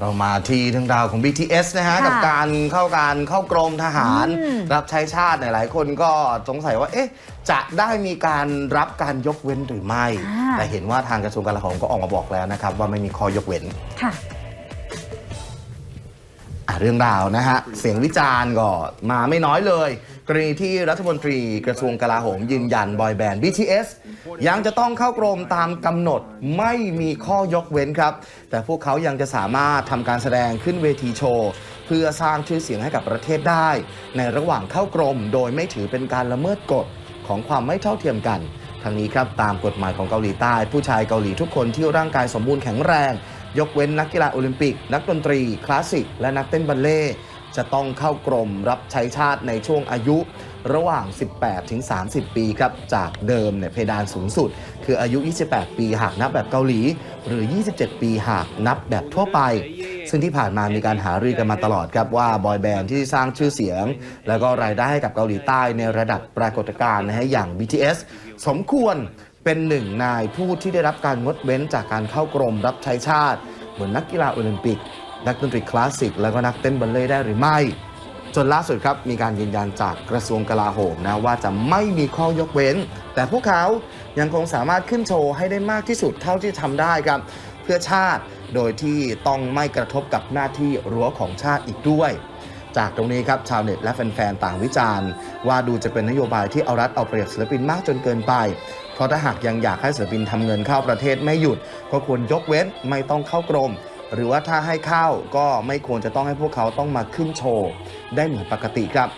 เรามาที่เรื่องราวของ BTS นะฮะค่ะกับการเข้าการเข้ากรมทหารอืมรับใช้ชาติเนี่ยหลายคนก็สงสัยว่า เอ๊ะ จะได้มีการรับการยกเว้นหรือไม่อ่าแต่เห็นว่าทางกระทรวงกลาโหมก็ออกมาบอกแล้วนะครับ ว่าไม่มีข้อยกเว้นค่ะอะ เรื่องราวนะฮะ เสียงวิจารณ์ก็มาไม่น้อยเลย กรณีที่รัฐมนตรีกระทรวงกลาโหมยืนยันบอยแบนด์ BTS ยังจะต้องเข้ากรมตามกำหนดไม่มีข้อยกเว้นครับ แต่พวกเขายังจะสามารถทำการแสดงขึ้นเวทีโชว์ เพื่อสร้างชื่อเสียงให้กับประเทศได้ ในระหว่างเข้ากรมโดยไม่ถือเป็นการละเมิดกฎของความไม่เท่าเทียมกันทางนี้ครับตามกฎหมายของเกาหลีใต้ ผู้ชายเกาหลีทุกคนที่ร่างกายสมบูรณ์แข็งแรง ยกเว้นนักกีฬาโอลิมปิก นักดนตรี คลาสสิก และนักเต้นบัลเล่จะต้องเข้ากรมรับใช้ชาติในช่วงอายุระหว่าง 18 ถึง 30 ปีครับ จากเดิมเนี่ยเพดานสูงสุด คืออายุ 28 ปีหากนับแบบเกาหลี หรือ 27 ปีหากนับแบบทั่วไป ซึ่งที่ผ่านมามีการหารือกันมาตลอดครับว่าบอยแบนด์ที่สร้างชื่อเสียง แล้วก็รายได้ให้กับเกาหลีใต้ในระดับปรากฏการณ์นะฮะอย่าง BTS สมควร เป็นหนึ่งนายผู้ที่ได้รับการงดเว้นจากการเข้ากรมรับใช้ชาติ เหมือนนักกีฬาโอลิมปิก นักดนตรีคลาสสิก แล้วก็นักเต้นบัลเล่ได้หรือไม่ จนล่าสุดครับ มีการยืนยันจากกระทรวงกลาโหมนะว่าจะไม่มีข้อยกเว้น แต่พวกเขายังคงสามารถขึ้นโชว์ให้ได้มากที่สุดเท่าที่ทำได้ครับ เพื่อชาติโดยที่ต้องไม่กระทบกับหน้าที่รั้วของชาติอีกด้วยจากตรงนี้ครับชาวเน็ตและแฟนๆ ต่างวิจารณ์ ว่าดูจะเป็นนโยบายที่เอารัดเอาเปรียบศิลปินมากจนเกินไป เพราะถ้าหากยังอยากให้ศิลปินทำเงินเข้าประเทศไม่หยุด ก็ควรยกเว้นไม่ต้องเข้ากรม หรือว่าถ้าให้เข้าก็ไม่ควรจะต้องให้พวกเขาต้องมาขึ้นโชว์ได้เหมือนปกติครับ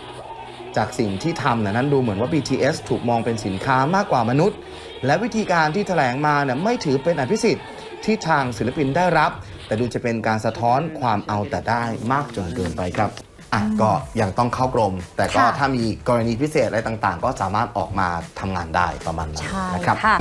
จากสิ่งที่ทำนะนั้นดูเหมือนว่า BTS ถูกมองเป็นสินค้ามากกว่ามนุษย์ และวิธีการที่แถลงมาเนี่ยไม่ถือเป็นอภิสิทธิ์ที่ทางศิลปินได้รับ แต่ดูจะเป็นการสะท้อนความเอาแต่ได้มากจนเกินไปครับ อะก็ยังต้องเข้ากรม แต่ก็ค่ะ ถ้ามีกรณีพิเศษอะไรต่างๆ ก็สามารถออกมาทำงานได้ประมาณนั้นใช่นะครับ ค่ะ